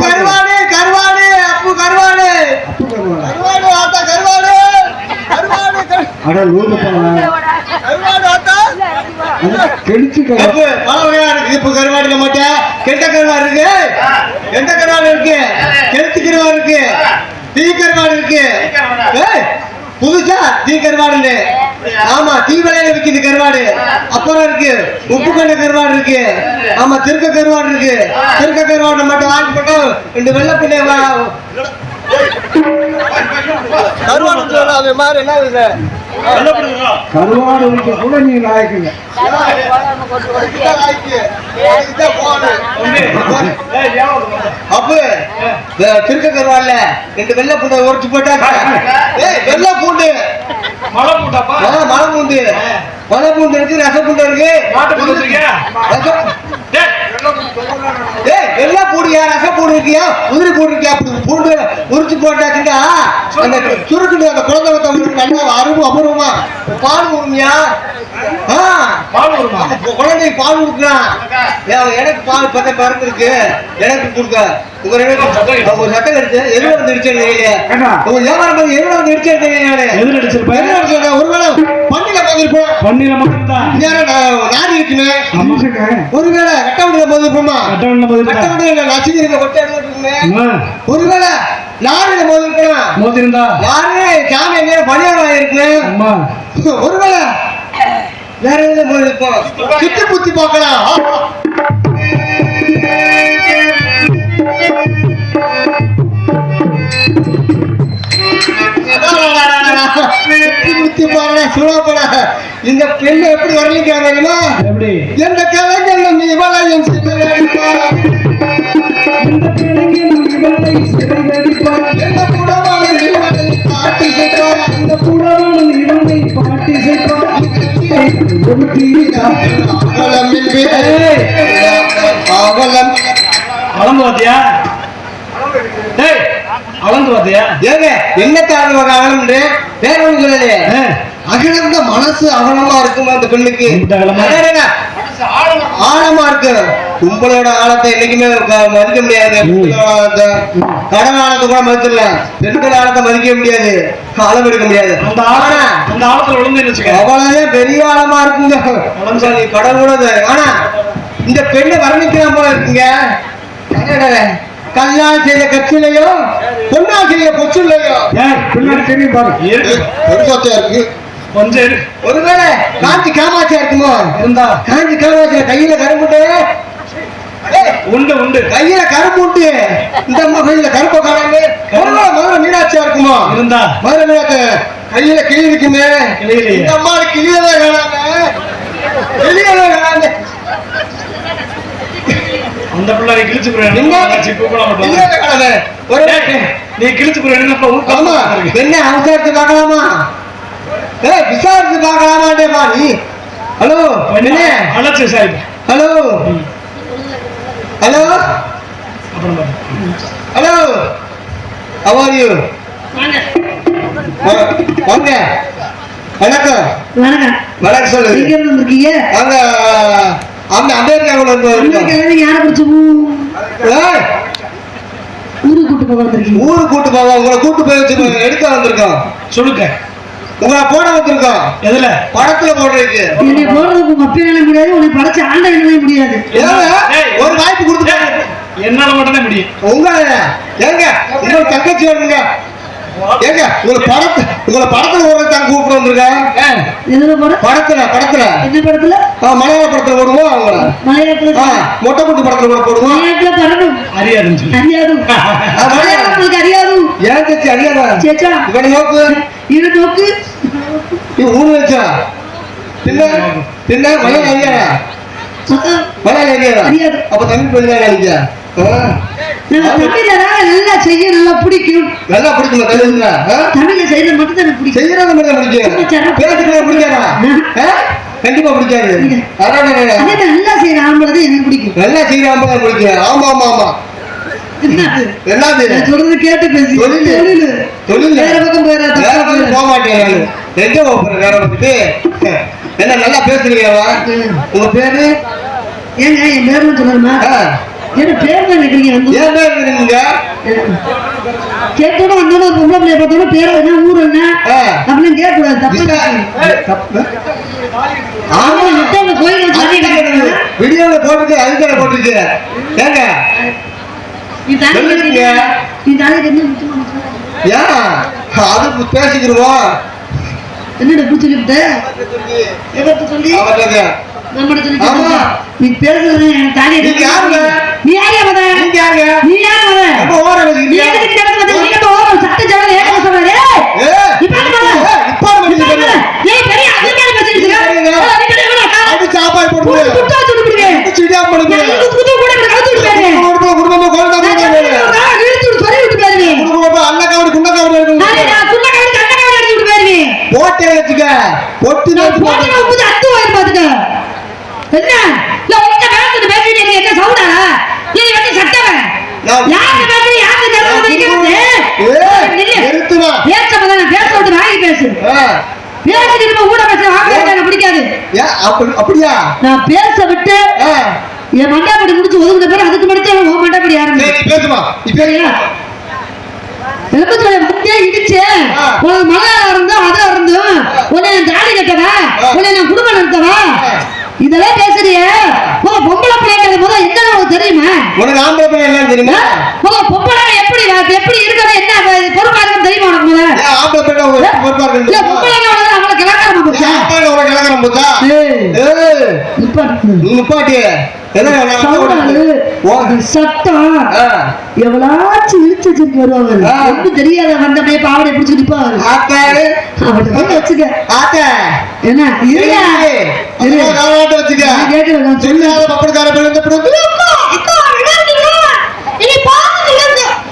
கருவாடு கருவாடு அப்பு கருவாடு. அப்பு கருவாடா? கருவாடு ஆத்தா கருவாடு. கருவாடு கரு- அட கருவாடு ஆத்தா. கெடிச்சு கருவாடு. பல வகையா இருக்கு இப்ப கருவாடு மாட்டேன் கெட்ட கருவாடு இருக்கு. எந்த கருவாடு இருக்கு? கெளுத்து கருவாடு இருக்கு. தீ கருவாடு இருக்கு. ஏய், புதுசா தீ கருவாடு ஆமா தீ விலையில விக்குது கருவாடு. அப்புறம் இருக்கு. உப்பு கண்ட கருவாடு இருக்கு. ஆமா திருக்க கருவாடு இருக்கு. திருக்க கருவாடு மட்டும் வாங்கி போட்டா ரெண்டு வெள்ளை பிள்ளை கருவாடு அது மாதிரி என்ன இது? கருவாடு கூட நீ லாயக்குங்க அப்ப திருக்க கருவாடுல ரெண்டு வெள்ளை பூண்டை உரைச்சு போட்டா ஏய் வெள்ளை பூண்டு மலை பூண்டு மலை பூண்டு இருக்கு ரச பூண்டு இருக்கு. மாட்டு வச்சிருக்கியா? ரசம் டேய், ஏய் வெள்ளை பூடியா ரச பூண்டு இருக்கியா உதிரி பூண்டு இருக்கியா அப்படி பூண்டு உரிச்சு போட்டாச்சுன்னா அந்த சுருக்குண்டு அந்த குழந்தை வத்தவங்களுக்கு நல்லா அருமை அபூர்வமா. பால் உரிமையா குழந்தைக்கு பால் கொடுக்கலாம் எனக்கு பால் பத்த மருந்து இருக்கு எனக்கு கொடுக்க. உங்க ஒரு சட்டம் எடுத்து எதுல? வந்து ஏண்டா? உங்க வியாபாரம் பண்ணி எதுல வந்து அடிச்சிருப்ப எதுல அடிச்சது? ஒருவேளை போயிருப்போம் பண்ணில மட்டும்தான். நாடி இருக்குமே ஒருவேளை கட்ட முடியல போயிருப்போமா கட்டவன்ல பதில் கட்ட முடியல நச்சுக்கு இருக்க கொட்டை ஒருவேளை லாரியில போது இருக்கலாம் மோதிருந்தா. யாரு சாமி எங்க பணியாரம் ஆயிருக்கு ஒருவேளை வேற எதுல போய் இருப்போம் சுத்தி புத்தி பார்க்கலாம். சுத்தி சுழப்பட இந்த பெண்ணை எப்படி வர்ணிக்கிறாங்க தெரியுமா? எப்படி? எந்த கலைஞர் நீ வளையும் எந்த புடவான நீவனை காட்டி சென்றார் அந்த புடவான நீவனை பாட்டி அவலம். என்பே அவலம் பாத்தியா பாத்தியா ஏங்க ஒண்ணு சொல்லலையே. அகலந்த மனசு அகலமா இருக்குமா அந்த பெண்ணுக்கு. ஆழமா இருக்கு. கும்பலோட ஆழத்தை என்னைக்குமே மதிக்க முடியாது. கடல் ஆழத்தை கூட மதிச்சிடலாம் பெண்கள் ஆழத்தை மதிக்க முடியாது. ஆழம் எடுக்க முடியாது. அந்த ஆழ ஆனா அந்த ஆழத்துல விழுந்து அவ்வளவே பெரிய ஆழமா இருக்குங்க. கடல் கூட. ஆனா இந்த பெண்ணை வர்ணிக்கலாம் போல இருக்குங்க. கல்லால் செய்த கச்சிலையோ பொன்னால் செய்த பொச்சுலையோ பின்னாடி தெரியும் இருக்கு? கொஞ்சம். ஒருவேளை காஞ்சி காமாட்சியா இருக்குமோ? இருந்தா. காஞ்சி காமாட்சியா கையில கரும்புட்டு? ஏய், உண்டு உண்டு. கையில கரும்புட்டு இந்த அம்மா கையில கருப்ப காணாம ஒருவேளை மதுரை மீனாட்சியா இருக்குமோ? இருந்தா. மதுரை மீனாட்சி கையில கிளி கிளியிலையே. இந்த அம்மா கிளியவே காணாம கிளியவே காணாம அந்த பிள்ளை கிழிச்சு காணாம ஒரு நீ கிழிச்சு ஆமா. என்ன அவசரத்து பார்க்கலாமா? ஏய் விசாரிச்சு பார்க்கலாமாட்டேமா நீ. ஹலோ என்ன அழைச்சு sir. Hello. Hello. Hello. How are you வாங்க. வணக்கம். வணக்கம். வணக்கம் சொல்லு எங்க இருந்து வந்திருக்கீங்க? நாங்க அந்த அமெரிக்காவுல இருந்து. அமெரிக்கால யாரை பிடிச்ச ஏய், ஊருக்கு கூட்டு போக வந்திருக்கீங்க? ஊருக்கு கூட்டு போவோம். உங்களை கூட்டு போய் வச்சு எடுக்க வந்திருக்கோம். சொல்லுங்க. உங்களை போட வந்திருக்கோம் எதுல? படத்துல போடுறதுக்கு என்னை போடுறதுக்கு உங்க அப்பையால முடியாது உன்னை படைச்ச ஆண்ட என்னால முடியாது. ஒரு வாய்ப்பு கொடுத்து என்னால மட்டும்தான் முடியும். உங்க ஏங்க உங்க தங்கச்சி வருங்க. ஏங்க உங்களை படத்து உங்களை படத்துல ஒரு தான் கூப்பிட்டு போட படத்துல படத்துல. என்ன படத்துல? மலையாள படத்துல போடுவோம் அவங்கள? மலையாளத்துல மொட்டை குட்டி படத்துல கூட போடுவோம்? மலையாளத்துல பறணும் அறியாதுன்னு சொல்லி. அறியாது. மலையாளம் உங்களுக்கு அறியாது. ஏன் தச்சு அறியாதா? சேச்சா. இவனை நோக்கு. இரு நோக்கு. நீ ஊனு வச்சா? மலையாளம் அறியாதா அஹ், மலையாளம் அறியாதா அறியாது. அப்ப தமிழ் பதிலாக தான் நல்லா செய்ய நல்லா பிடிக்கும். நல்லா பிடிக்குமா தமிழ்ல? தமிழ்ல செய்யறது மட்டும் தான் பிடிக்கும். செய்யறது மட்டும் பிடிக்கும்? பேசுறது பிடிக்காதா? ஆ? கண்டிப்பா பிடிக்காது. நல்லா செய்யற ஆம்பளை தான் எனக்கு பிடிக்கும். நல்லா செய்யறாம தான் பிடிக்கும். ஆமா ஆமா ஆமா. சொல்றது கேட்டு பேசி. தொழிலு. தொழிலு. வேற பக்கம் போயிடாத, வேற பக்கம் போக மாட்டேன் எங்க போறேன் வேற பக்கத்து என்ன நல்லா பேசுறீங்கவா உங்க பேரு? ஏங்க என் பேர்னு சொல்லணுமா என்ன பேர் தான் வந்து ஏன் பேர் இருக்கிறீங்க கேட்டோட வந்தோட ஒரு பொம்பளை பிள்ளைய பார்த்தோட பேர் என்ன ஊர் என்ன. அப்படின்னு கேட்க கூடாது தப்பு. ஆமா. சாமி கட்டிக்கிறாங்க. வீடியோல போட்டுட்டு அதுக்கான போட்டுருக்கு ஏங்க? நீ. கட்டிக்கிறியா? நீ முக்கியமா. ஏன்? அது பேசிக்கிடுவோம். என்னடா இப்படி சொல்லிவிட்ட? சொல்லி? சொல்லி. கேட்டா, நீ பேசுறது எனக்கு தாலி கட்டி- யாருங்க? நீ யாரே மத? நீங்க யாருங்க? நீ யார் மத? ரொம்ப ஓரம் நீ. எதுக்கு இடத்துல வந்து நீ நம்ம ஓரம் சட்ட ஜவல ஏக சொல்றாரு இப்ப மனுஷன் இப்ப பெரிய அதிகாரி பேசிட்டு இருக்க. ஏய், நீ இவனா? போடுங்க குத்தா சொல்லி விடுவேன் சிடியா பண்ணுங்க நான் குத்து குத்து கூட எனக்கு கழுத்து விட்டு போயிருவேன் குடும்பம் குடும்பமா குழந்தை நான் குடும்பம் சொல்லிட்டு இழுத்து விட்டு சொல்லி விட்டு போயிருவேன் குடும்பமா அண்ணா கவடு குண்ண கவடு நானே நான் சுண்ண கழுத்து கண்ண கழுத்து அடிச்சு விட்டு போயிருவேன் போட்டே வச்சுக்க பொட்டு நான் வச்சு போட்டு போட்டு போது அத்து வாங்கி பாத்துக்க என்ன இல்ல உங்க பேசுறது பேசிட்டு எனக்கு என்ன சவுடா நீ வந்து சட்டவன் நான்- யாருக்கு பேசுற யாருக்கு தரது நீங்க வந்து ஏய், நிறுத்துமா. பேச நான் பேச விட்டு வாங்கி பேசு பேசிட்டு இருப்ப கூட பேச வாங்க எனக்கு பிடிக்காது. ஏன்? அப்படி அப்படியா? நான் பேச விட்டு என் மண்டாப்படி முடிச்சு ஒதுக்குன பிறகு அதுக்கு முடிச்சு உன் மண்டாப்படி ஆரம்பி சரி பேசுமா. சரியா? எலும்புச்சோலை முக்கிய இடிச்சு ஆ. உனக்கு மழை இருந்தும் அதை இருந்தும் உன்னை நான் தாலி கட்டவா. உன்னை நான் குடும்பம் நடத்தவா. இதெல்லாம் பேசுறிய. உங்க பொம்பளை பிள்ளைங்கிறது முதல் உனக்கு தெரியுமா? உனக்கு ஆம்பளை என்ன தெரியுமா? உங்க பொம்பளை எப்படி எப்படி இருக்கிறது என்ன அது பொறுப்பா இருக்குன்னு தெரியுமா உனக்கு முதல்ல? ஆம்பளை பையன் உங்களுக்கு பொறுப்பா இல்ல இருக்கு பொம்பளைங்க வந்து அவங்கள கிளக்காரமா போச்சா ஆம்பளை உனக்கு இலக்கணம் போச்சா ஏய் நிப்பாட்டு. நிப்பாட்டி அது சத்தம். எவ்வளாச்சும் இழுத்து வச்சிருக்கு வருவாங்க. ஒன்றும் தெரியாத வந்த அப்படியே பாவடை பிடிச்சு நிப்பாரு ஆத்தாரு அவட்ட போய் வச்சுக்க. என்ன இருடா. இரு. காலாட்ட வச்சுக்க. நான் கேட்கிறேன், நான் சொல்லு. சொல்லாத பப்படிக்கார பிள்ளை இந்த பிள்ளை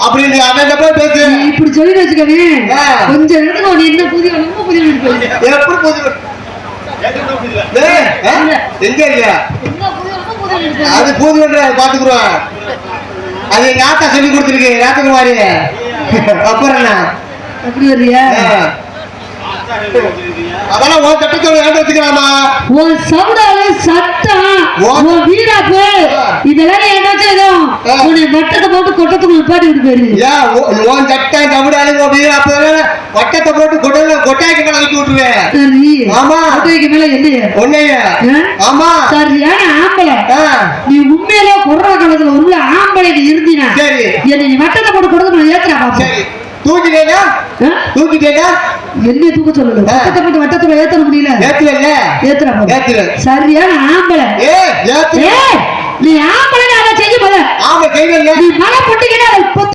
அப்படின்னு அவன் போய் பேசு இப்படி சொல்லி வச்சுக்கவே. கொஞ்ச நேரத்துக்கு என்ன புதிய ரொம்ப புதிய. எப்படி? எங்க புதிய வீடு போயிடுச்சு. அது பூது பண்ற பாத்துக்குறோம் அது எங்க ஆத்தா சொல்லி கொடுத்துருக்கு ராத்தகுமாரி அப்புறம் என்ன அப்படி வர்றியா. அதெல்லாம் உன் சட்டத்தோட வச்சுக்கலாமா உன் சவுடால சத்தம் உன் உன் வீராப்பு ஆ. இதெல்லாம் நீ என்ன செய்தோம் ஆ. உன்னை வட்டத்தை போட்டு கொட்டத்துக்கு நிப்பாட்டி விட்டு போயிரு ஏன் உன் சட்டை கபடாலு அப்படின்னு அப்ப வட்டத்தை போட்டு கொட்டை கொட்டாய்க்கு மேல வைக்க விட்டுருவேன். சரி. ஆமா. கொட்டைக்கு மேல என்ன உன்னைய. ஆ? ஆமா. சரியான ஆம்பளை. நீ உண்மையிலே கொரோனா காலத்துல உள்ள ஆம்பளை நீ இருந்தீனா சரி. என்னை நீ வட்டத்தை போட்டு கொடுத்து நான் ஏத்துறா பாப்பா சரி. தூக்கிட்டேனா? தூக்கிட்டேனா? என்ன தூக்க சொல்லல. வட்டத்தை போட்டு வட்டத்துல ஏத்த முடியல. ஏத்துல இல்ல ஏத்துறா ஏத்துல. சரியான ஆம்பளை. ஏ நீ ஆம்பளை அதை செய்ய போத. ஆமா செய்யல நீ மழை பொட்டிக்கிட்ட